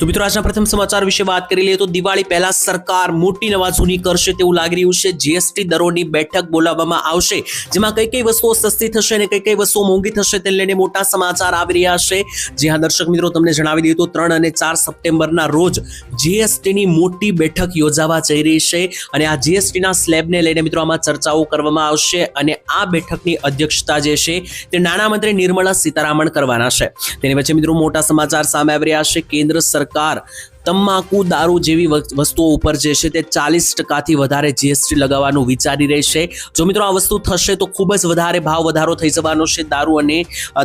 તો મિત્રો, આજના પ્રથમ સમાચાર વિશે વાત કરી લઈએ તો દિવાળી પહેલા સરકાર મોટી નવાજૂની કરશે તેવું લાગી રહ્યું છે. જીએસટી દરોની બેઠક બોલાવવામાં આવશે, જેમાં કઈ કઈ વસ્તુઓ સસ્તી થશે અને કઈ કઈ વસ્તુઓ મોંઘી થશે તે લઈને મોટા સમાચાર આવી રહ્યા છે. જે હા, દર્શક મિત્રો, તમને જણાવી દઈએ તો ત્રણ અને ચાર સપ્ટેમ્બરના રોજ જીએસટીની મોટી બેઠક યોજાવા જઈ રહી છે અને આ જીએસટીના સ્લેબને લઈને મિત્રો, આમાં ચર્ચાઓ કરવામાં આવશે અને આ બેઠકની અધ્યક્ષતા જે છે તે નાણામંત્રી નિર્મલા સીતારામન કરવાના છે. તેની વચ્ચે મિત્રો, મોટા સમાચાર સામે આવી રહ્યા છે. કેન્દ્ર સરકાર cara. તમાકુ, દારૂ જેવી વસ્તુઓ ઉપર જે છે તે ચાલીસ ટકાથી વધારે જીએસટી લગાવવાનું વિચારી રહી છે. જો મિત્રો આ વસ્તુ થશે તો ખૂબ જ વધારે ભાવ વધારો થઈ જવાનો છે દારૂ અને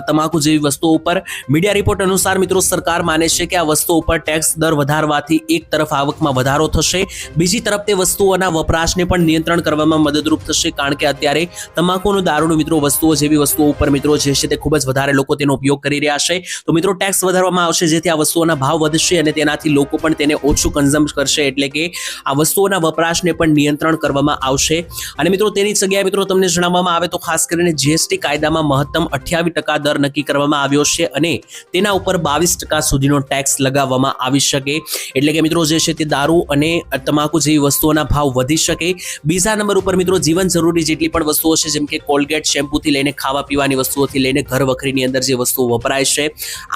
તમાકુ જેવી વસ્તુઓ ઉપર. મીડિયા રિપોર્ટ અનુસાર મિત્રો સરકાર માને છે કે આ વસ્તુઓ ઉપર ટેક્સ દર વધારવાથી એક તરફ આવકમાં વધારો થશે. બીજી તરફ તે વસ્તુઓના વપરાશને પણ નિયંત્રણ કરવામાં મદદરૂપ થશે કારણ કે અત્યારે તમાકુનું, દારૂનું મિત્રો વસ્તુઓ જેવી વસ્તુઓ ઉપર મિત્રો જે છે તે ખૂબ જ વધારે લોકો તેનો ઉપયોગ કરી રહ્યા છે. તો મિત્રો ટેક્સ વધારવામાં આવશે જેથી આ વસ્તુઓના ભાવ વધશે અને તેનાથી લોકો પણ તેને ઓછું કન્ઝમ કરશે એટલે કે આ વસ્તુઓના વપરાશને પણ નિયંત્રણ કરવામાં આવશે. અને મિત્રો, તેની જગ્યાએ મિત્રો તમને જણાવવામાં આવે તો ખાસ કરીને જીએસટી કાયદામાં મહત્તમ અઠ્યાવીસ ટકા દર નક્કી કરવામાં આવ્યો છે અને તેના ઉપર બાવીસ ટકા સુધીનો ટેક્સ લગાવવામાં આવી શકે. એટલે કે મિત્રો, જે છે તે દારૂ અને તમાકુ જેવી વસ્તુઓના ભાવ વધી શકે. બીજા નંબર ઉપર મિત્રો, જીવન જરૂરી જેટલી પણ વસ્તુઓ છે, જેમ કે કોલગેટ, શેમ્પૂથી લઈને ખાવા પીવાની વસ્તુઓથી લઈને ઘર વખરીની અંદર જે વસ્તુઓ વપરાય છે,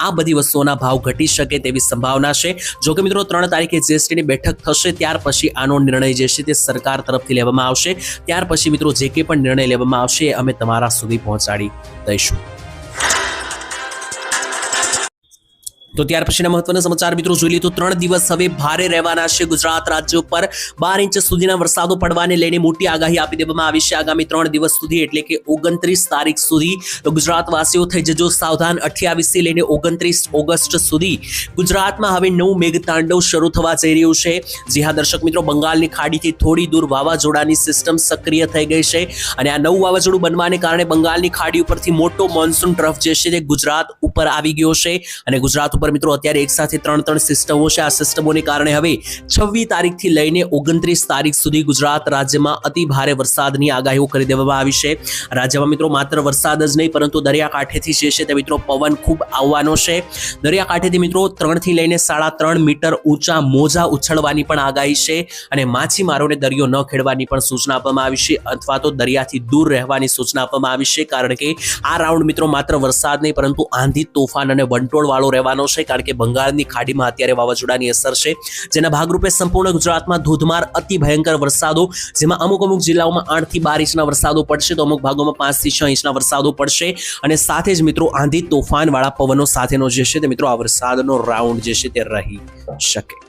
આ બધી વસ્તુઓના ભાવ ઘટી શકે તેવી સંભાવના છે. જો કે મિત્રો, ત્રણ તારીખે જીએસટીની બેઠક થશે, ત્યાર પછી આનો નિર્ણય જે છે તે સરકાર તરફથી લેવામાં આવશે. ત્યાર પછી મિત્રો, જે કંઈ પણ નિર્ણય લેવામાં આવશે અમે તમારા સુધી પહોંચાડી દઈશું. તો ત્યાર પછીના મહત્વના સમાચાર મિત્રો જોઈ લઈએ તો ત્રણ દિવસ હવે ભારે રહેવાના છે ગુજરાત રાજ્ય ઉપર. બાર ઇંચ સુધીના વરસાદો પડવાને લઈને મોટી આગાહી આપી દેવામાં આવી છે આગામી ત્રણ દિવસ સુધી, એટલે કે ઓગણત્રીસ તારીખ સુધી. ગુજરાતવાસીઓ થઈ જજો સાવધાન અઠ્યાવીસથી લઈને ઓગણત્રીસ ઓગસ્ટ સુધી. ગુજરાતમાં હવે નવું મેઘતાંડવ શરૂ થવા જઈ રહ્યું છે. જી હા, દર્શક મિત્રો, બંગાળની ખાડીથી થોડી દૂર વાવાઝોડાની સિસ્ટમ સક્રિય થઈ ગઈ છે અને આ નવું વાવાઝોડું બનવાને કારણે બંગાળની ખાડી ઉપરથી મોટો મોન્સૂન ટ્રફ જે છે તે ગુજરાત ઉપર આવી ગયો છે અને ગુજરાત ઉપર મિત્રો, અત્યારે એક સાથે ત્રણ ત્રણ સિસ્ટમો છે. આ સિસ્ટમોને કારણે હવે છવ્વીસ તારીખથી લઈને ઓગણત્રીસ તારીખ સુધી ગુજરાત રાજ્યમાં અતિ ભારે વરસાદની આગાહીઓ કરી દેવામાં આવી છે. રાજ્યમાં મિત્રો માત્ર વરસાદ જ નહીં, પરંતુ દરિયાકાંઠેથી જે છે તે મિત્રો પવન ખૂબ આવવાનો છે. દરિયાકાંઠેથી મિત્રો ત્રણથી લઈને સાડા ત્રણ મીટર ઊંચા મોજા ઉછળવાની પણ આગાહી છે અને માછીમારોને દરિયો ન ખેડવાની પણ સૂચના આપવામાં આવી છે અથવા તો દરિયાથી દૂર રહેવાની સૂચના આપવામાં આવી છે. કારણ કે આ રાઉન્ડ મિત્રો માત્ર વરસાદ નહીં, પરંતુ આંધી, તોફાન અને વંટોળ વાળો રહેવાનો છે. કારણ કે બંગાળની ખાડીમાં અત્યારે વાવાઝોડાની અસર છે. જેના ભાગરૂપે સંપૂર્ણ ગુજરાતમાં ધોધમાર અતિ ભયંકર વરસાદો, જેમાં અમુક અમુક જિલ્લાઓમાં આઠથી બાર ઇંચના વરસાદો પડશે તો અમુક ભાગોમાં પાંચથી છ ઇંચના વરસાદો પડશે. અને સાથે જ મિત્રો, આંધી તોફાન વાળા પવનો સાથેનો જે છે તે મિત્રો, આ વરસાદનો રાઉન્ડ જે છે તે રહી શકે.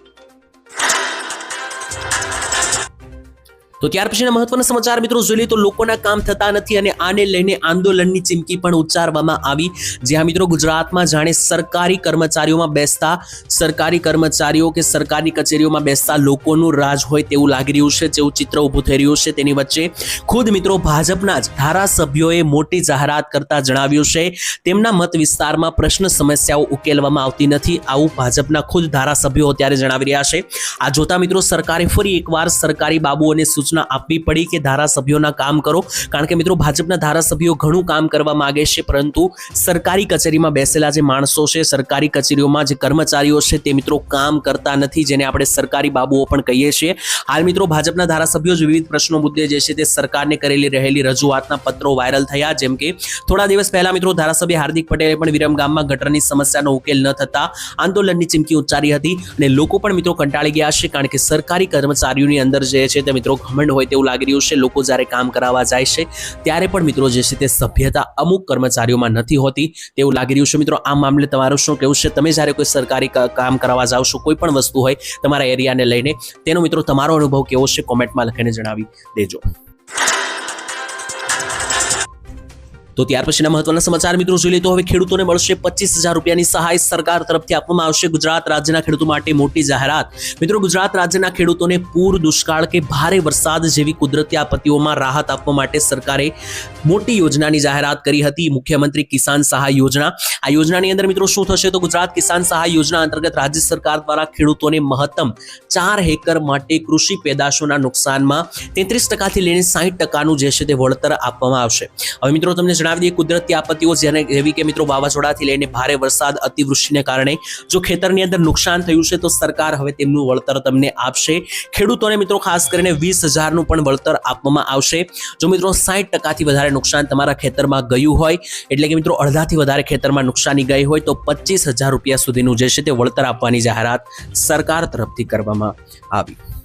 તો ત્યાર પછીના મહત્વના સમાચાર મિત્રો જોઈ લઈએ તો લોકોના કામ થતા નથી અને આને લઈને આંદોલનની ચીમકી પણ ઉચ્ચારવામાં આવી. જ્યાં મિત્રો ગુજરાતમાં જાણે સરકારી કર્મચારીઓમાં બેસતા, સરકારી કર્મચારીઓ કે સરકારી કચેરીઓમાં બેસતા લોકોનું રાજ હોય તેવું લાગી રહ્યું છે, જેવું ચિત્ર ઊભું થઈ રહ્યું છે તેની વચ્ચે. ખુદ મિત્રો ભાજપના જ ધારાસભ્યોએ મોટી જાહેરાત કરતા જણાવ્યું છે, તેમના મત વિસ્તારમાં પ્રશ્ન સમસ્યાઓ ઉકેલવામાં આવતી નથી. આવું ભાજપના ખુદ ધારાસભ્યો અત્યારે જણાવી રહ્યા છે. આ જોતા મિત્રો સરકારે ફરી એકવાર સરકારી બાબુઓને સૂચના આપવી પડી કે ધારાસભ્યોના કામ કરો. કારણ કે મિત્રો, ભાજપના ધારાસભ્યો ઘણું કામ કરવા માગે છે, પરંતુ સરકારી કચેરીમાં બેસેલા જે માણસો છે, સરકારી કચેરીઓમાં જે કર્મચારીઓ છે, તે મિત્રો કામ કરતા નથી, જેને આપણે સરકારી બાબુઓ પણ કહીએ છીએ. હાલ મિત્રો, ભાજપના ધારાસભ્યો જ વિવિધ પ્રશ્નો મુદ્દે જે છે તે સરકારને કરેલી રહેલી રજૂઆતના પત્રો વાયરલ થયા, જેમ કે, થોડા દિવસ પહેલા મિત્રો, ધારાસભ્ય હાર્દિક પટેલે પણ વિરમગામમાં ગટરની સમસ્યાનો ઉકેલ ન થતા આંદોલનની ચીમકી ઉચ્ચારી હતી અને લોકો પણ મિત્રો કંટાળી ગયા છે, કારણ કે સરકારી કર્મચારીઓની અંદર જે છે તે મિત્રો ઘમંડ હોય તેવું લાગી રહ્યું છે, લોકો જ્યારે કામ કરાવવા જાય છે, ત્યારે પણ મિત્રો જે છે તે સભ્યતા અમુક કર્મચારીઓમાં નથી હોતી તેવું લાગી રહ્યું છે. મિત્રો, આ મામલે તમારું શું કહેવું છે? તમે જ્યારે કોઈ સરકારી કામ કરાવવા જાઓ છો, કોઈ પણ વસ્તુ હોય તમારા એરિયાને લઈને, તેનો મિત્રો તમારો અનુભવ કેવો છે? કોમેન્ટમાં લખીને જણાવી દેજો. તો ત્યાર પછીના મહત્વના સમાચાર મિત્રો જોઈ લઈએ તો હવે ખેડૂતોને મળશે પચીસ હજાર રૂપિયાની સહાય સરકાર તરફથી આપવામાં આવશે. ગુજરાત રાજ્યના ખેડૂતો માટે મોટી જાહેરાત. મિત્રો ગુજરાત રાજ્યના ખેડૂતોને પૂર, દુષ્કાળ કે ભારે વરસાદ જેવી કુદરતી આપત્તિઓમાં રાહત આપવા માટે સરકારે મોટી યોજનાની જાહેરાત કરી હતી. મુખ્યમંત્રી કિસાન સહાય યોજના. આ યોજનાની અંદર મિત્રો શું થશે? તો ગુજરાત કિસાન સહાય યોજના અંતર્ગત રાજ્ય સરકાર દ્વારા ખેડૂતોને મહત્તમ ચાર હેકર માટે કૃષિ પેદાશોના નુકસાનમાં તેત્રીસ ટકાથી લઈને સાહીઠ ટકાનું જે છે તે વળતર આપવામાં આવશે. હવે મિત્રો તમને જણાવી દઈએ કુદરતી આપત્તિઓ જેને જેવી કે મિત્રો વાવાઝોડાથી લઈને ભારે વરસાદ, અતિવૃષ્ટિને કારણે જો ખેતરની અંદર નુકસાન થયું છે, તો સરકાર હવે તેમનું વળતર તમને આપશે. ખેડૂતોને મિત્રો ખાસ કરીને વીસ હજારનું પણ વળતર આપવામાં આવશે. જો મિત્રો સાઠ ટકાથી વધારે નુકસાન તમારા ખેતરમાં ગયું હોય, એટલે કે મિત્રો અડધાથી વધારે ખેતરમાં નુકસાની ગઈ હોય, તો પચીસ હજાર રૂપિયા સુધીનું જે છે તે વળતર આપવાની જાહેરાત સરકાર તરફથી કરવામાં આવી.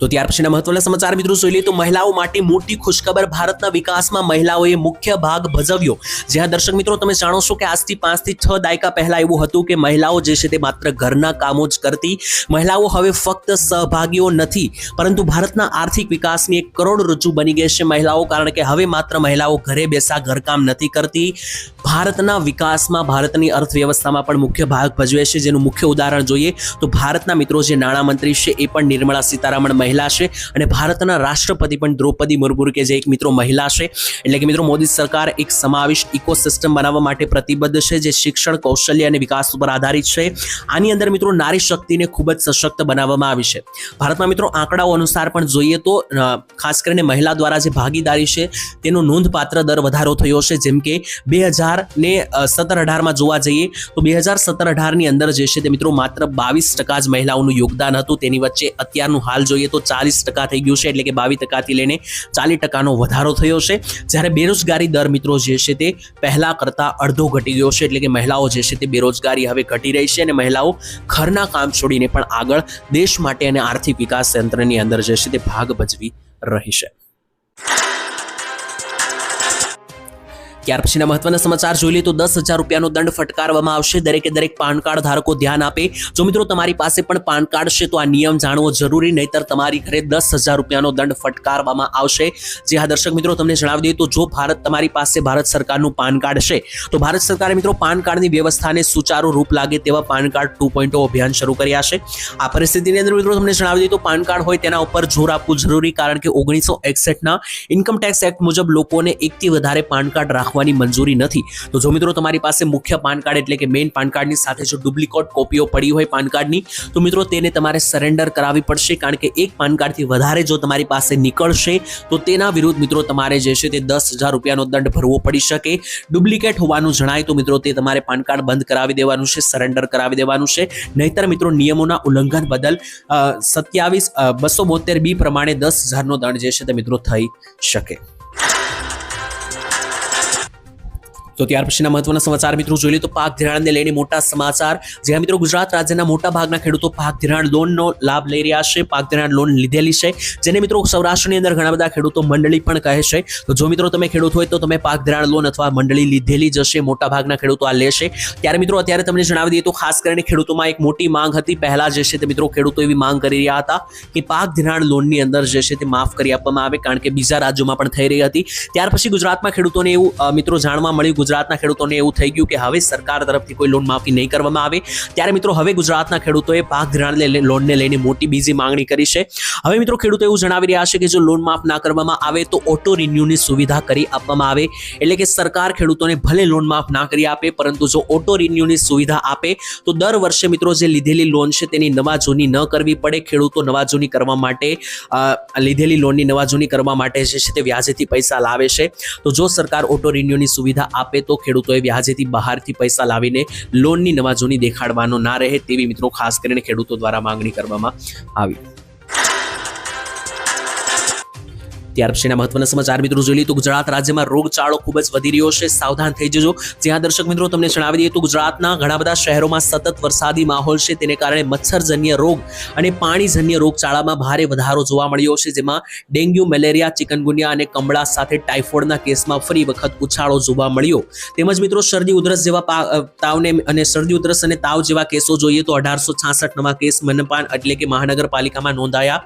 તો ત્યાર પછીના મહત્વના સમાચાર મિત્રો જોઈ લઈએ તો મહિલાઓ માટે મોટી ખુશખબર ભારતના વિકાસમાં મહિલાઓએ મુખ્ય ભાગ ભજવ્યો. જ્યાં દર્શક મિત્રો તમે જાણો છો કે આજથી પાંચથી છ દાયકા પહેલા એવું હતું કે મહિલાઓ જે છે તે માત્ર ઘરના કામો જ કરતી. મહિલાઓ હવે ફક્ત સહભાગીઓ નથી, પરંતુ ભારતના આર્થિક વિકાસની એક કરોડરજ્જુ બની ગઈ છે મહિલાઓ, કારણ કે હવે માત્ર મહિલાઓ ઘરે બેસા ઘરકામ નથી કરતી. ભારતના વિકાસમાં ભારતની અર્થવ્યવસ્થામાં પણ મુખ્ય ભાગ ભજવે છે. જેનું મુખ્ય ઉદાહરણ જોઈએ તો ભારતના મિત્રો જે નાણામંત્રી છે એ પણ નિર્મળા સીતારામન મહિલા છે અને ભારતના રાષ્ટ્રપતિ પણ દ્રૌપદી મુર્મુ કે જે એક મિત્રો મહિલા છે. એટલે કે મિત્રો મોદી સરકાર એક સમાવિષ્ટ ઇકોસિસ્ટમ બનાવવા માટે પ્રતિબદ્ધ છે, જે શિક્ષણ, કૌશલ્ય અને વિકાસ ઉપર આધારિત છે. આની અંદર મિત્રો નારી શક્તિને ખૂબ જ સશક્ત બનાવવામાં આવી છે. ભારતમાં મિત્રો આંકડાઓ અનુસાર પણ જોઈએ તો ખાસ કરીને મહિલા દ્વારા જે ભાગીદારી છે, તેનો નોંધપાત્ર દર વધારો થયો છે. જેમ કે બે હજાર ને સત્તર અઢારમાં જોવા જઈએ, તો બે હજાર સત્તર અઢારની અંદર જે છે તે મિત્રો માત્ર બાવીસ ટકા જ મહિલાઓનું યોગદાન હતું. તેની વચ્ચે અત્યારનું હાલ જોઈએ તો ચાલીસ ટકા થઈ ગયું છે એટલે કે બાવીસ ટકાથી લઈને ચાલીસ ટકાનો વધારો થયો છે. જ્યારે બેરોજગારી દર મિત્રો જે છે તે પહેલા કરતા અડધો ઘટી ગયો છે. એટલે કે મહિલાઓ જે છે તે બેરોજગારી હવે ઘટી રહી છે અને મહિલાઓ ઘરના કામ છોડીને પણ આગળ દેશ માટે અને આર્થિક વિકાસ તંત્રની અંદર જે છે તે ભાગ ભજવી રહી છે. ત્યાર પછીના મહત્વના સમાચાર જોઈ લઈએ તો દસ હજાર રૂપિયાનો દંડ ફટકારવામાં આવશે. દરેકે દરેક પાન કાર્ડ ધારકો ધ્યાન આપે. જો મિત્રો તમારી પાસે પણ પાન કાર્ડ છે તો આ નિયમ જાણવો જરૂરી, નહીતર તમારી ઘરે દસ હજાર રૂપિયાનો દંડ ફટકારવામાં આવશે. જે હા દર્શક મિત્રો તમને જણાવી દઈએ તો જો ભારત તમારી પાસે ભારત સરકારનું પાન કાર્ડ છે, તો ભારત સરકારે મિત્રો પાન કાર્ડની વ્યવસ્થાને સુચારુ રૂપ લાગે તેવા પાન કાર્ડ ટુ પોઈન્ટ અભિયાન શરૂ કર્યા છે. આ પરિસ્થિતિની અંદર મિત્રો તમને જણાવી દઈએ તો પાન કાર્ડ હોય તેના ઉપર જોર આપવું જરૂરી, કારણ કે ઓગણીસો એકસઠના ઇન્કમ ટેક્સ એક્ટ મુજબ લોકોને એકથી વધારે પાન કાર્ડ રાખવાની મંજૂરી નથી. તો જો મિત્રો તમારી પાસે મુખ્ય પાન કાર્ડ એટલે કે મેઇન પાન કાર્ડની સાથે જો ડુપ્લિકેટ કોપીઓ પડી હોય પાન કાર્ડની, તો મિત્રો તેને તમારે સરેન્ડર કરાવવી પડશે. કારણ કે એક પાન કાર્ડથી વધારે જો તમારી પાસે નીકળશે, તો તેના વિરુદ્ધ મિત્રો તમારે જે છે તે દસ હજાર રૂપિયાનો દંડ ભરવો પડી શકે. ડુપ્લિકેટ હોવાનું જણાય તો મિત્રો તે તમારે પાન કાર્ડ બંધ કરાવી દેવાનું છે સરેન્ડર કરાવી દેવાનું છે. નહીતર મિત્રો નિયમોના ઉલ્લંઘન બદલ સત્યાવીસ બસો બોતેર બી પ્રમાણે દસ હજારનો દંડ જે છે તે મિત્રો થઈ શકે. તો ત્યાર પછીના મહત્વના સમાચાર મિત્રો જોઈ લઈએ તો પાક ધિરાણને લઈને મોટા સમાચાર. જ્યાં મિત્રો ગુજરાત રાજ્યના મોટા ભાગના ખેડૂતો પાક ધિરાણ લોનનો લાભ લઈ રહ્યા છે, પાક ધિરાણ લોન લીધેલી છે. જેને મિત્રો સૌરાષ્ટ્રની અંદર ઘણા બધા ખેડૂતો મંડળી પણ કહે છે. તો જો મિત્રો તમે ખેડૂત હોય તો તમે પાક ધિરાણ લોન અથવા મંડળી લીધેલી જશે મોટા ભાગના ખેડૂતો આ લેશે. ત્યારે મિત્રો અત્યારે તમને જણાવી દઈએ તો ખાસ કરીને ખેડૂતોમાં એક મોટી માંગ હતી. પહેલા જે છે તે મિત્રો ખેડૂતો એવી માંગ કરી રહ્યા હતા કે પાક ધિરાણ લોનની અંદર જે છે તે માફ કરી આપવામાં આવે, કારણ કે બીજા રાજ્યોમાં પણ થઈ રહી હતી. ત્યાર પછી ગુજરાતમાં ખેડૂતોને એવું મિત્રો જાણવા મળ્યું. ગુજરાતના ખેડૂતોને એવું થઈ ગયું કે હવે સરકાર તરફથી કોઈ લોન માફી નહીં કરવામાં આવે. ત્યારે મિત્રો હવે ગુજરાતના ખેડૂતોએ પાક ધિરાણ લોનને લઈને મોટી બીજી માંગણી કરી છે. હવે મિત્રો ખેડૂતો એવું જણાવી રહ્યા છે કે જો લોન માફ ના કરવામાં આવે તો ઓટો રિન્યુની સુવિધા કરી આપવામાં આવે. એટલે કે સરકાર ખેડૂતોને ભલે લોન માફ ના કરી આપે, પરંતુ જો ઓટો રિન્યુની સુવિધા આપે, તો દર વર્ષે મિત્રો જે લીધેલી લોન છે તેની નવા જૂની ન કરવી પડે. ખેડૂતો નવા જૂની કરવા માટે લીધેલી લોનની નવા જૂની કરવા માટે જે છે તે વ્યાજેથી પૈસા લાવે છે. તો જો સરકાર ઓટો રિન્યુની સુવિધા આપે તો ખેડૂતોએ વ્યાજેથી બહારથી પૈસા લાવીને લોનની નવાજોની દેખાડવાનો ના રહે તેવી મિત્રો ખાસ કરીને ખેડૂતો દ્વારા માંગણી કરવામાં આવી. ત્યાર પછીના મહત્વના સમાચાર મિત્રો જોઈ લઈએ તો ગુજરાત રાજ્યમાં રોગચાળો ખૂબ જ વધી રહ્યો છે. સાવધાન થઈ જજો. જ્યાં દર્શક મિત્રો તમને જણાવી દઈએ તો ગુજરાતના ઘણા બધા શહેરોમાં સતત વરસાદી માહોલ છે. તેને કારણે મચ્છરજન્ય રોગ અને પાણીજન્ય રોગચાળામાં ભારે વધારો જોવા મળ્યો છે. જેમાં ડેન્ગ્યુ, મેલેરિયા, ચિકનગુનિયા અને કમળા સાથે ટાઇફોઇડના કેસમાં ફરી વખત ઉછાળો જોવા મળ્યો. તેમજ મિત્રો શરદી ઉધરસ જેવા તાવને અને શરદી ઉધરસ અને તાવ જેવા કેસો જોઈએ તો અઢારસો છાસઠ નવા કેસ મનપાન એટલે કે મહાનગરપાલિકામાં નોંધાયા.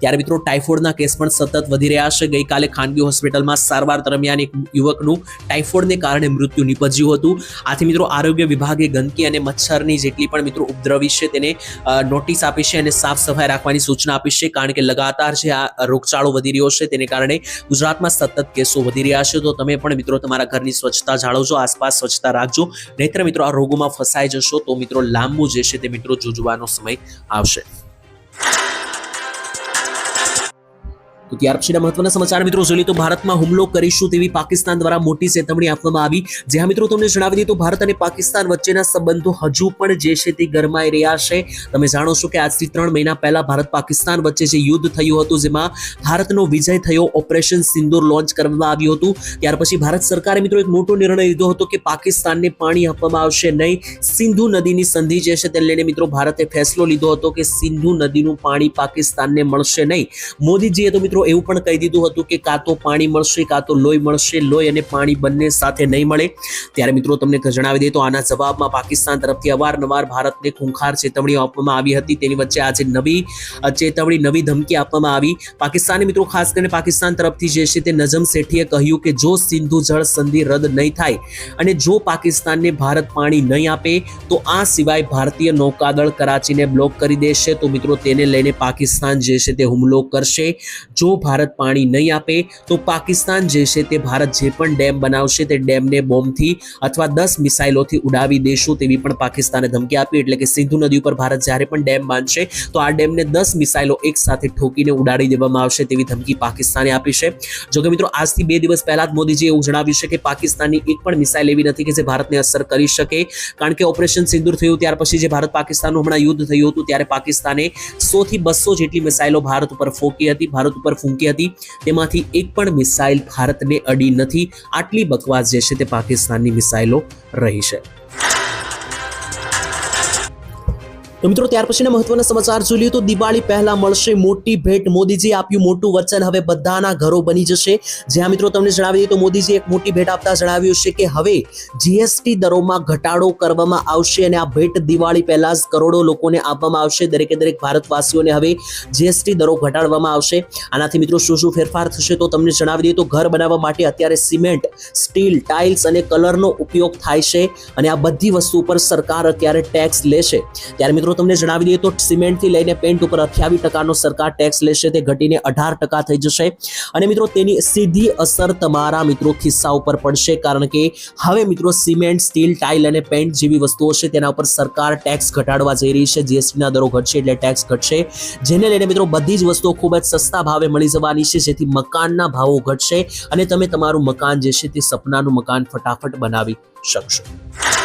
ત્યારે મિત્રો ટાઇફોઇડના કેસ પણ સતત વધી રહ્યા છે ગઈકાલે ખાનગી હોસ્પિટલમાં સારવાર દરમિયાન એક યુવકનું ટાઇફોઇડને કારણે મૃત્યુ નિપજ્યું હતું. આથી મિત્રો આરોગ્ય વિભાગે ગંદકી અને મચ્છરની જેટલી પણ મિત્રો ઉપદ્રવી છે તેને નોટિસ આપી છે અને સાફ સફાઈ રાખવાની સૂચના આપી છે કારણ કે લગાતાર જે આ રોગચાળો વધી રહ્યો છે તેને કારણે ગુજરાતમાં સતત કેસો વધી રહ્યા છે. તો તમે પણ મિત્રો તમારા ઘરની સ્વચ્છતા જાળવજો, આસપાસ સ્વચ્છતા રાખજો. નહીતર મિત્રો આ રોગોમાં ફસાઈ જશો તો મિત્રો લાંબુ જે છે તે મિત્રો જૂજવાનો સમય આવશે. તો ત્યાર પછીના મહત્વના સમાચાર મિત્રો જોઈએ તો ભારતમાં હુમલો કરીશું તેવી પાકિસ્તાન દ્વારા મોટી ચેતવણી આપવામાં આવી. જ્યાં મિત્રો તમને જણાવી દીધું ભારત અને પાકિસ્તાન વચ્ચેના સંબંધો હજુ પણ જે છે તે ગરમાઈ રહ્યા છે. તમે જાણો છો કે આજથી ત્રણ મહિના પહેલા ભારત પાકિસ્તાન વચ્ચે જે યુદ્ધ થયું હતું, જેમાં ભારતનો વિજય થયો, ઓપરેશન સિંદૂર લોન્ચ કરવામાં આવ્યું હતું. ત્યાર પછી ભારત સરકારે મિત્રો એક મોટો નિર્ણય લીધો હતો કે પાકિસ્તાનને પાણી આપવામાં આવશે નહીં. સિંધુ નદીની સંધિ જે છે તેને લઈને મિત્રો ભારતે ફેસલો લીધો હતો કે સિંધુ નદીનું પાણી પાકિસ્તાનને મળશે નહીં. મોદીજીએ તો મિત્રો એવું પણ કહી દીધું હતું કે કાં તો પાણી મળશે, કાં તો લોહી મળશે, લોહી અને પાણી બંને સાથે નહીં મળે. ત્યારે મિત્રો તમને જણાવી દઈએ તો આના જવાબમાં પાકિસ્તાન તરફથી અવારનવાર ભારતને ખૂંખાર ચેતવણીઓ આપવામાં આવી હતી. તેની વચ્ચે આજે નવી ચેતવણી, નવી ધમકી આપવામાં આવી. પાકિસ્તાને મિત્રો ખાસ કરીને પાકિસ્તાન તરફથી જે છે તે નજમ શેઠીએ કહ્યું કે જો સિંધુ જળ સંધિ રદ નહીં થાય અને જો પાકિસ્તાનને ભારત પાણી નહીં આપે, તો આ સિવાય ભારતીય નૌકાદળ કરાચીને બ્લોક કરી દેશે. તો મિત્રો તેને લઈને પાકિસ્તાન જે છે તે હુમલો કરશે. જો ભારત પાણી નહીં આપે, તો પાકિસ્તાન જે છે તે ભારત જે પણ ડેમ બનાવશે તે ડેમને બોમ્બથી અથવા દસ મિસાઇલોથી ઉડાવી દેશું તેવી પણ પાકિસ્તાને ધમકી આપી. એટલે કે સિંધુ નદી ઉપર ભારત જ્યારે પણ ડેમ બાંધશે, તો આ ડેમને દસ મિસાઇલો એક સાથે ઠોકીને ઉડાડી દેવામાં આવશે તેવી ધમકી પાકિસ્તાને આપી છે. જોકે મિત્રો, આજથી બે દિવસ પહેલા જ મોદીજીએ એવું જણાવ્યું છે કે પાકિસ્તાનની એક પણ મિસાઇલ એવી નથી કે જે ભારતને અસર કરી શકે. કારણ કે ઓપરેશન સિંદુર થયું ત્યાર પછી જે ભારત પાકિસ્તાનનું હમણાં યુદ્ધ થયું હતું, ત્યારે પાકિસ્તાને સો થી બસો જેટલી મિસાઇલો ભારત ઉપર ફોકી હતી. ભારત ઉપર ફૂંકી હતી. તેમાંથી એક પણ મિસાઇલ ભારતને અડી નથી. આટલી બકવાસ જે છે તે પાકિસ્તાનની મિસાઇલો રહી છે. તો મિત્રો, ત્યાર પછીના મહત્વના સમાચાર જોઈ લઈએ તો દિવાળી પહેલા મળશે મોટી ભેટ. મોદીજી આપ્યું મોટું વચન. હવે બધાના ઘરો બની જશે. જ્યાં મિત્રો તમને જણાવી દઈએ તો મોદીજી એક મોટી ભેટ આપતા જણાવ્યું છે કે હવે જીએસટી દરોમાં ઘટાડો કરવામાં આવશે અને આ ભેટ દિવાળી પહેલા જ કરોડો લોકોને આપવામાં આવશે. દરેકે દરેક ભારતવાસીઓને હવે જીએસટી દરો ઘટાડવામાં આવશે. આનાથી મિત્રો શું શું ફેરફાર થશે તો તમને જણાવી દઈએ તો ઘર બનાવવા માટે અત્યારે સિમેન્ટ, સ્ટીલ, ટાઇલ્સ અને કલરનો ઉપયોગ થાય છે અને આ બધી વસ્તુ ઉપર સરકાર અત્યારે ટેક્સ લેશે. ત્યારે મિત્રો તમને જણાવી દઈએ તો સિમેન્ટથી લઈને પેન્ટ ઉપર અઠ્યાવીસ ટકાનો સરકાર ટેક્સ લેશે, તે ઘટીને અઢાર ટકા થઈ જશે. અને મિત્રો તેની સીધી અસર તમારા મિત્રો ખિસ્સા ઉપર પડશે, કારણ કે હવે મિત્રો સિમેન્ટ, સ્ટીલ, ટાઇલ અને પેન્ટ જેવી વસ્તુઓ છે તેના ઉપર સરકાર ટેક્સ ઘટાડવા જઈ રહી છે જીએસટીના દરો ઘટશે એટલે ટેક્સ ઘટશે. જેને લઈને મિત્રો બધી જ વસ્તુઓ ખૂબ જ સસ્તા ભાવે મળી જવાની છે, જેથી મકાનના ભાવો ઘટશે અને તમે તમારું મકાન જે છે તે સપનાનું મકાન ફટાફટ બનાવી શકશો.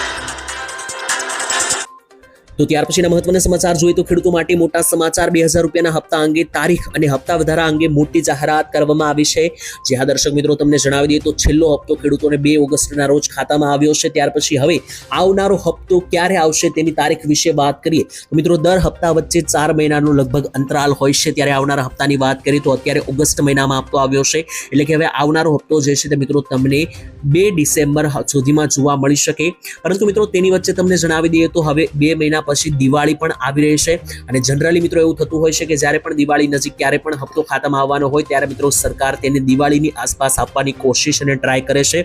તો ત્યાર પછીના મહત્વના સમાચાર જોઈએ તો ખેડૂતો માટે મોટા સમાચાર બે હજાર રૂપિયાના હપ્તા અંગે તારીખ અને હપ્તા વધારા અંગે મોટી જાહેરાત કરવામાં આવી છે. જે આ દર્શક મિત્રો તમને જણાવી દઈએ તો છેલ્લો હપ્તો ખેડૂતોને બે ઓગસ્ટના રોજ ખાતામાં આવ્યો છે. ત્યાર પછી હવે આવનારો હપ્તો ક્યારે આવશે તેની તારીખ વિશે વાત કરીએ. તો મિત્રો દર હપ્તા વચ્ચે ચાર મહિનાનું લગભગ અંતરાલ હોય છે. ત્યારે આવનારા હપ્તાની વાત કરીએ તો અત્યારે ઓગસ્ટ મહિનામાં હપ્તો આવ્યો છે. એટલે કે હવે આવનારો હપ્તો જે છે તે મિત્રો તમને બે ડિસેમ્બર સુધીમાં જોવા મળી શકે. પરંતુ મિત્રો તેની વચ્ચે તમને જણાવી દઈએ તો હવે બે મહિના પછી દિવાળી પણ આવી રહી છે. અને જનરલી મિત્રો એવું થતું હોય છે કે જ્યારે પણ દિવાળી નજીક ક્યારે પણ હપ્તો ખાતામાં આવવાનો હોય ત્યારે મિત્રો સરકાર તેને દિવાળીની આસપાસ આપવાની કોશિશ અને ટ્રાય કરે છે.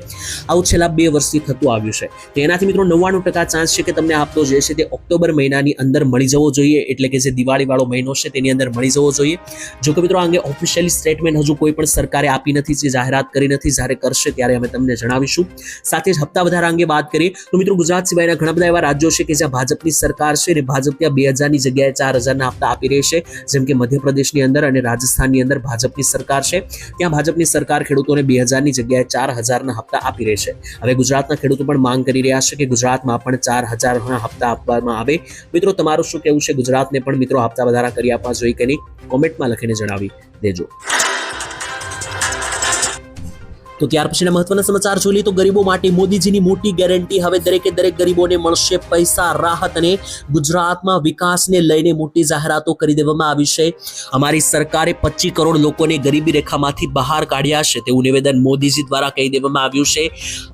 આવું છેલ્લા બે વર્ષથી થતું આવ્યું છે. તો એનાથી મિત્રો નવ્વાણું ટકા ચાન્સ છે કે તમને હપ્તો જે છે તે ઓક્ટોબર મહિનાની અંદર મળી જવો જોઈએ. એટલે કે જે દિવાળી વાળો મહિનો છે તેની અંદર મળી જવો જોઈએ. જો કે મિત્રો આ અંગે ઓફિશિયલી સ્ટેટમેન્ટ હજુ કોઈ પણ સરકારે આપી નથી, જે જાહેરાત કરી નથી, જ્યારે કરશે ત્યારે અમે તમને જણાવીશું. સાથે જ હપ્તા વધારા અંગે વાત કરીએ તો મિત્રો ગુજરાત સિવાયના ઘણા બધા એવા રાજ્યો છે કે જ્યાં ભાજપની સરકાર છે અને ભાજપ ત્યાં બે હજારની જગ્યાએ ચાર હજારના હપ્તા આપી રહી છે. જેમ કે મધ્યપ્રદેશની અંદર અને રાજસ્થાનની અંદર ભાજપની સરકાર છે. ત્યાં ભાજપની સરકાર ખેડૂતોને બે હજારની જગ્યાએ ચાર હજારના હપ્તા આપી રહી છે. હવે ગુજરાતના ખેડૂતો પણ માંગ કરી રહ્યા છે કે ગુજરાતમાં પણ ચાર હજારના હપ્તા આપવામાં આવે. મિત્રો, તમારું શું કહેવું છે? ગુજરાતને પણ મિત્રો હપ્તા વધારા કરી આપવા જોઈએ કે નહીં? કોમેન્ટમાં લખીને જણાવી દેજો. તો ત્યાર પછીના મહત્વના સમાચાર જોઈ લઈએ તો ગરીબો માટે મોદીજીની મોટી ગેરંટી. હવે દરેકે દરેક ગરીબોને મળશે પૈસા, રાહત અને ગુજરાતમાં વિકાસને લઈને મોટી જાહેરાતો કરી દેવામાં આવી છે. અમારી સરકારે પચીસ કરોડ લોકોને ગરીબી રેખામાંથી બહાર કાઢ્યા છે. તેવું નિવેદન મોદીજી દ્વારા કહી દેવામાં આવ્યું છે.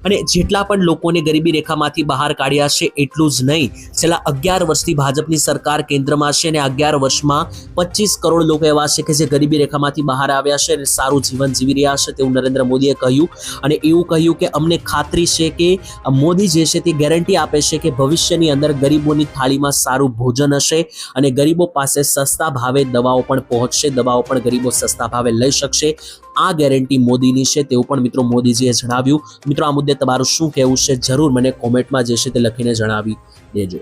અને જેટલા પણ લોકોને ગરીબી રેખામાંથી બહાર કાઢ્યા છે, એટલું જ નહીં. છેલ્લા અગિયાર વર્ષથી ભાજપની સરકાર કેન્દ્રમાં છે અને અગિયાર વર્ષમાં પચીસ કરોડ લોકો એવા છે કે જે ગરીબી રેખામાંથી બહાર આવ્યા છે અને સારું જીવન જીવી રહ્યા છે. તેવું નરેન્દ્ર મોદીએ કહ્યું. અને એવું કહ્યું કે અમને ખાતરી છે કે મોદી જે છે તે ગેરંટી આપે છે કે ભવિષ્યની અંદર ગરીબોની થાળીમાં સારું ભોજન હશે અને ગરીબો પાસે સસ્તા ભાવે દવાઓ પણ પહોંચશે, દવાઓ પણ ગરીબો સસ્તા ભાવે લઈ શકશે. આ ગેરંટી મોદીની છે તેવું પણ મિત્રો મોદીજીએ જણાવ્યું. મિત્રો, આ મુદ્દે તમારું શું કહેવું છે? જરૂર મને કોમેન્ટમાં જે છે તે લખીને જણાવી દેજો.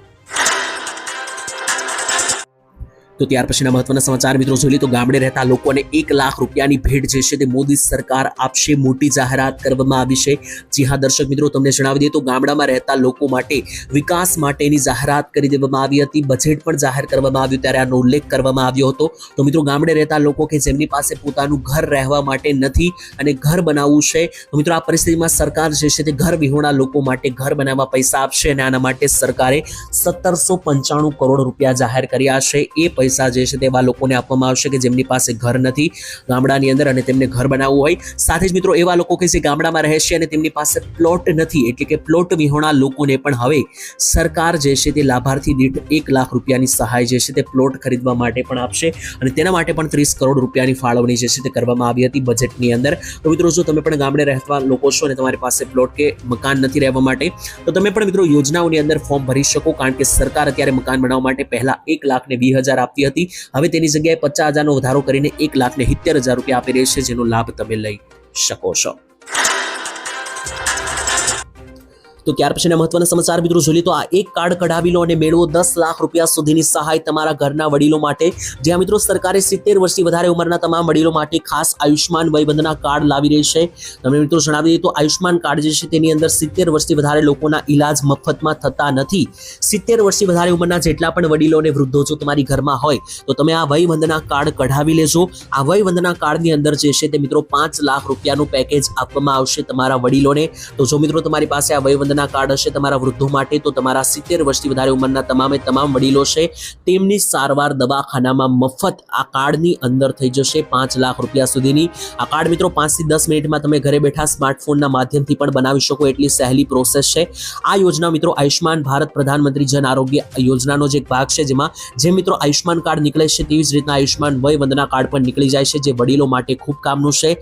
તો ત્યાર પછીના મહત્વના સમાચાર મિત્રો જોઈ લઈએ તો ગામડે રહેતા લોકોને એક લાખ રૂપિયાની ભેટ જે છે તે મોદી સરકાર આપશે. મોટી જાહેરાત કરવામાં આવી છે. જી હા, દર્શક મિત્રો, તમને જણાવી દઈએ તો ગામડામાં રહેતા લોકો માટે વિકાસ માટેની જાહેરાત કરી દેવામાં આવી હતી. બજેટ પણ જાહેર કરવામાં આવ્યું ત્યારે આનો ઉલ્લેખ કરવામાં આવ્યો હતો. તો મિત્રો, ગામડે રહેતા લોકો કે જેમની પાસે પોતાનું ઘર રહેવા માટે નથી અને ઘર બનાવવું છે, તો મિત્રો, આ પરિસ્થિતિમાં સરકાર જે છે તે ઘર વિહોણા લોકો માટે ઘર બનાવવા પૈસા આપશે અને આના માટે સરકારે સત્તરસો પંચાણું કરોડ રૂપિયા જાહેર કર્યા છે. એ પૈસા જે છે તેવા લોકોને આપવામાં આવશે કે જેમની પાસે ઘર નથી ગામડાની અંદર અને તેમને ઘર બનાવવું હોય. સાથે જ મિત્રો એવા લોકો કે જે ગામડામાં રહે છે અને તેમની પાસે પ્લોટ નથી, એટલે કે પ્લોટ વિહોણા લોકોને પણ હવે સરકાર જે છે તે લાભાર્થી દીઠ એક લાખ રૂપિયાની સહાય જે છે તે પ્લોટ ખરીદવા માટે પણ આપશે અને તેના માટે પણ ત્રીસ કરોડ રૂપિયાની ફાળવણી જે છે તે કરવામાં આવી હતી બજેટની અંદર. તો મિત્રો જો તમે પણ ગામડે રહેતા લોકો છો અને તમારી પાસે પ્લોટ કે મકાન નથી રહેવા માટે, તો તમે પણ મિત્રો યોજનાઓની અંદર ફોર્મ ભરી શકો, કારણ કે સરકાર અત્યારે મકાન બનાવવા માટે પહેલા એક લાખ ને વીસ હજાર આપતી હતી. હવે તેની જગ્યાએ પચાસ હજારનો વધારો કરીને એક લાખ ને સિત્તેર હજાર રૂપિયા આપી રહી છે, જેનો લાભ તમે લઈ શકો છો. તો ત્યાર પછીના મહત્વના સમાચાર મિત્રો જોઈએ તો આ એક કાર્ડ કઢાવી લો અને મેળવો દસ લાખ રૂપિયા સુધીની સહાય તમારા ઘરના વડીલો માટે. જ્યાં મિત્રો સરકારે સિત્તેર વર્ષથી વધારે ઉંમરના તમામ વડીલો માટે ખાસ આયુષ્માન વયબંધના કાર્ડ લાવી રહી છે. તમને મિત્રો જણાવી દઈએ તો આયુષ્માન કાર્ડ જે છે તેની અંદર સિત્તેર વર્ષથી વધારે લોકોના ઈલાજ મફતમાં થતા નથી. સિત્તેર વર્ષથી વધારે ઉંમરના જેટલા પણ વડીલો અને વૃદ્ધો જો તમારી ઘરમાં હોય, તો તમે આ વયવંદના કાર્ડ કઢાવી લેજો. આ વયવંદના કાર્ડની અંદર જે છે તે મિત્રો પાંચ લાખ રૂપિયાનું પેકેજ આપવામાં આવશે તમારા વડીલોને. તો જો મિત્રો તમારી પાસે આ વયવંદના કાર્ડ હશે તમારા વૃદ્ધો માટે, તો તમારા સિત્તેર વર્ષથી વધારે ઉંમરના તમામે તમામ વડીલો છે, તેમની સારવાર દવાખાનામાં મફત આ કાર્ડની અંદર થઈ જશે પાંચ લાખ રૂપિયા સુધીની. આ કાર્ડ મિત્રો પાંચથી દસ મિનિટમાં તમે ઘરે બેઠા સ્માર્ટફોનના માધ્યમથી પણ બનાવી શકો, એટલી સહેલી પ્રોસેસ છે. આ યોજના મિત્રો આયુષ્યમાન ભારત પ્રધાનમંત્રી જન આરોગ્ય યોજનાનો જે ભાગ છે, જેમાં જે મિત્રો આયુષ્યમાન કાર્ડ નીકળે છે તેવી જ રીતના આયુષ્યમાન વય વંદના કાર્ડ પણ નીકળી જાય છે, જે વડીલો માટે ખૂબ કામનું છે.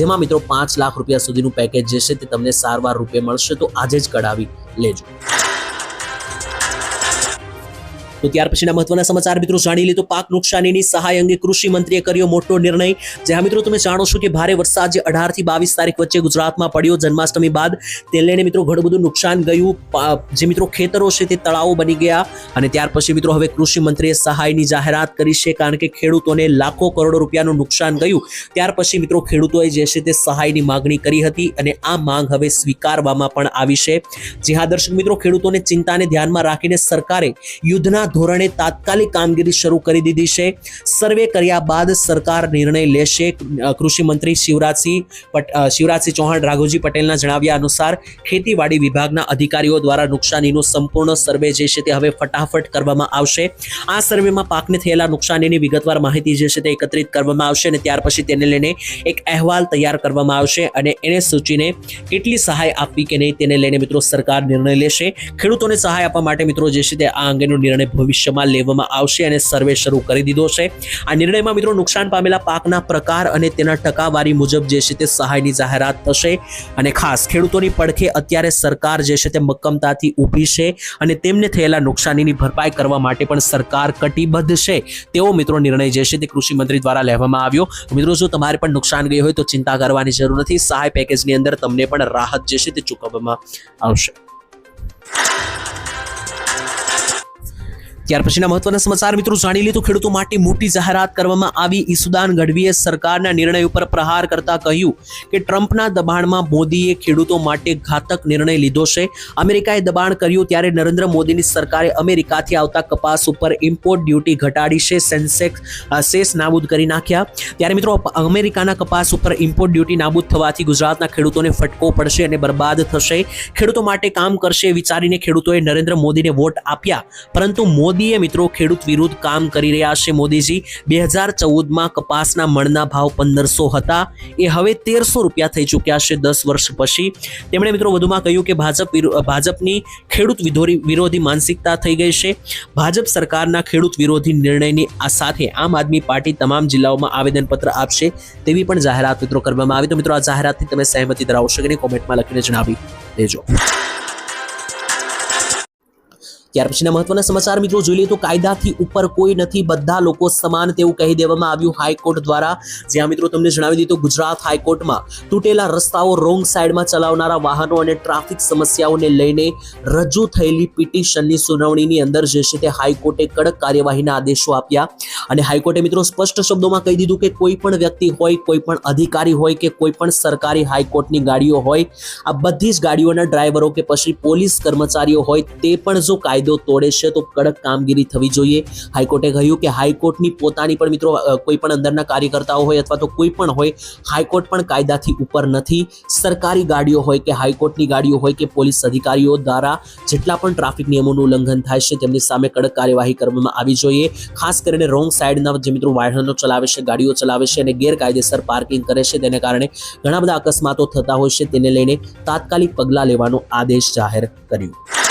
જેમાં મિત્રો પાંચ લાખ રૂપિયા સુધીનું પેકેજ જે છે તે તમને સારવાર રૂપે મળશે. તો આજે જ કઢાવી લેજો. તો ત્યાર પછીના મહત્વના સમાચાર મિત્રો જાણી લીધો પાક નુકસાનીની સહાય અંગે કૃષિ મંત્રીએ કર્યો મોટો નિર્ણય. જ્યાં મિત્રો તમે જાણો છો કે ભારે વરસાદ જે અઢારથી બાવીસ તારીખ વચ્ચે ગુજરાતમાં પડ્યો. જન્માષ્ટમી બાદ તે લઈને મિત્રો ઘણું બધું નુકસાન ગયું. જે મિત્રો ખેતરો છે તે તળાવો બની ગયા. અને ત્યાર પછી મિત્રો હવે કૃષિ મંત્રીએ સહાયની જાહેરાત કરી છે કારણ કે ખેડૂતોને લાખો કરોડો રૂપિયાનું નુકસાન ગયું. ત્યાર પછી મિત્રો ખેડૂતોએ જે છે તે સહાયની માગણી કરી હતી અને આ માંગ હવે સ્વીકારવામાં પણ આવી છે. જી હા દર્શક મિત્રો ખેડૂતોને ચિંતાને ધ્યાનમાં રાખીને સરકારે યુદ્ધના ધોરણે તાત્કાલિક કામગીરી શરૂ કરી દીધી છે. સર્વે કર્યા બાદ સરકાર નિર્ણય લેશે. કૃષિ મંત્રી શિવરાજસિંહ શિવરાજસિંહ ચૌહાણ રાઘોજી પટેલના જણાવ્યા અનુસાર ખેતીવાડી વિભાગના અધિકારીઓ દ્વારા નુકસાનીનો સંપૂર્ણ સર્વે જે છે તે હવે ફટાફટ કરવામાં આવશે. આ સર્વેમાં પાકને થયેલા નુકસાનીની વિગતવાર માહિતી જે છે તે એકત્રિત કરવામાં આવશે અને ત્યાર પછી તેને લઈને એક અહેવાલ તૈયાર કરવામાં આવશે અને એને સૂચીને કેટલી સહાય આપવી કે નહીં તેને લઈને મિત્રો સરકાર નિર્ણય લેશે. ખેડૂતોને સહાય આપવા માટે મિત્રો જે છે તે આ અંગેનો નિર્ણય ભવિષ્યમાં લેવામાં આવશે અને સર્વે શરૂ કરી દીધો છે. આ નિર્ણયમાં મિત્રો નુકસાન પામેલા પાકના પ્રકાર અને તેના ટકાવારી મુજબ જે છે તે સહાયની જાહેરાત થશે અને ખાસ ખેડૂતોની પડખે અત્યારે સરકાર જે છે તે મક્કમતાથી ઊભી છે અને તેમને થયેલા નુકસાનીની ભરપાઈ કરવા માટે પણ સરકાર કટિબદ્ધ છે. તેવો મિત્રો નિર્ણય જે છે તે કૃષિ મંત્રી દ્વારા લેવામાં આવ્યો. મિત્રો, જો તમારે પણ નુકસાન ગયું હોય તો ચિંતા કરવાની જરૂર નથી. સહાય પેકેજની અંદર તમને પણ રાહત જે છે તે ચૂકવવામાં આવશે. ત્યાર પછીના મહત્વના સમાચાર મિત્રો જાણી લીધું ખેડૂતો માટે મોટી જાહેરાત કરવામાં આવી. ઈસુદાન ગઢવીએ સરકારના નિર્ણય ઉપર પ્રહાર કરતા કહ્યું કે ટ્રમ્પના દબાણમાં મોદીએ ખેડૂતો માટે ઘાતક નિર્ણય લીધો છે. અમેરિકાએ દબાણ કર્યું ત્યારે નરેન્દ્ર મોદીની સરકારે અમેરિકાથી આવતા કપાસ ઉપર ઇમ્પોર્ટ ડ્યુટી ઘટાડી છે. સેન્સેક્સ શેષ નાબૂદ કરી નાખ્યા. ત્યારે મિત્રો અમેરિકાના કપાસ ઉપર ઇમ્પોર્ટ ડ્યુટી નાબૂદ થવાથી ગુજરાતના ખેડૂતોને ફટકો પડશે અને બરબાદ થશે. ખેડૂતો માટે કામ કરશે વિચારીને ખેડૂતોએ નરેન્દ્ર મોદીને વોટ આપ્યા. પરંતુ મોદીએ મિત્રો ખેડૂત વિરુદ્ધ કામ કરી રહ્યા છે મોદીજી. બે હજાર ચૌદમાં કપાસના મણના ભાવ પંદરસો હતા. એ હવે તેરસો રૂપિયા થઈ ચૂક્યા છે દસ વર્ષ પછી. તેમણે મિત્રો વધુમાં કહ્યું કે ભાજપ ભાજપની ખેડૂત વિરોધી માનસિકતા થઈ ગઈ છે. ભાજપ સરકારના ખેડૂત વિરોધી નિર્ણયની આ સાથે આમ આદમી પાર્ટી તમામ જિલ્લાઓમાં આવેદનપત્ર આપશે તેવી પણ જાહેરાત મિત્રો કરવામાં આવી. તો મિત્રો, આ જાહેરાતથી તમે સહેમતી ધરાવશો કે નહીં? કોમેન્ટમાં લખીને જણાવી દેજો. ત્યાર પછીના મહત્વના સમાચાર મિત્રો જોઈ લઈએ તો કાયદાથી ઉપર કોઈ નથી, બધા લોકો સમાન તેવું કહી દેવામાં આવ્યું હાઈકોર્ટ દ્વારા. જ્યાં મિત્રો તમને જણાવી દીધું ગુજરાત હાઈકોર્ટમાં તૂટેલા રસ્તાઓ રોંગ સાઈડમાં ચલાવનારા વાહનો અને ટ્રાફિક સમસ્યાઓને લઈને રજૂ થયેલી પિટિશનની સુનાવણીની અંદર જે છે તે હાઈકોર્ટે કડક કાર્યવાહીના આદેશો આપ્યા. અને હાઈકોર્ટે મિત્રો સ્પષ્ટ શબ્દોમાં કહી દીધું કે કોઈ પણ વ્યક્તિ હોય, કોઈ પણ અધિકારી હોય કે કોઈ પણ સરકારી હાઈકોર્ટની ગાડીઓ હોય, આ બધી જ ગાડીઓના ડ્રાઈવરો કે પછી પોલીસ કર્મચારીઓ હોય તે પણ જો કાયદો તોડે છે, તો કડક કામગીરી થવી જોઈએ. હાઈકોર્ટે કહ્યું કે હાઈકોર્ટની પોતાની પણ મિત્રો કોઈ પણ અંદરના કાર્યકર્તાઓ હોય અથવા તો કોઈ પણ હોય, હાઈકોર્ટ પણ કાયદાથી ઉપર નથી. સરકારી ગાડીઓ હોય કે હાઈકોર્ટની ગાડીઓ હોય કે પોલીસ અધિકારીઓ દ્વારા જેટલા પણ ટ્રાફિક નિયમોનું ઉલ્લંઘન થાય છે, તેમની સામે કડક કાર્યવાહી કરવામાં આવી જોઈએ. ખાસ કરીને રોંગ સાઈડના જે મિત્રો વાહનો ચલાવે છે, ગાડીઓ ચલાવે છે અને ગેરકાયદેસર પાર્કિંગ કરે છે, તેને કારણે ઘણા બધા અકસ્માતો થતા હોય છે. તેને લઈને તાત્કાલિક પગલાં લેવાનો આદેશ જાહેર કર્યો.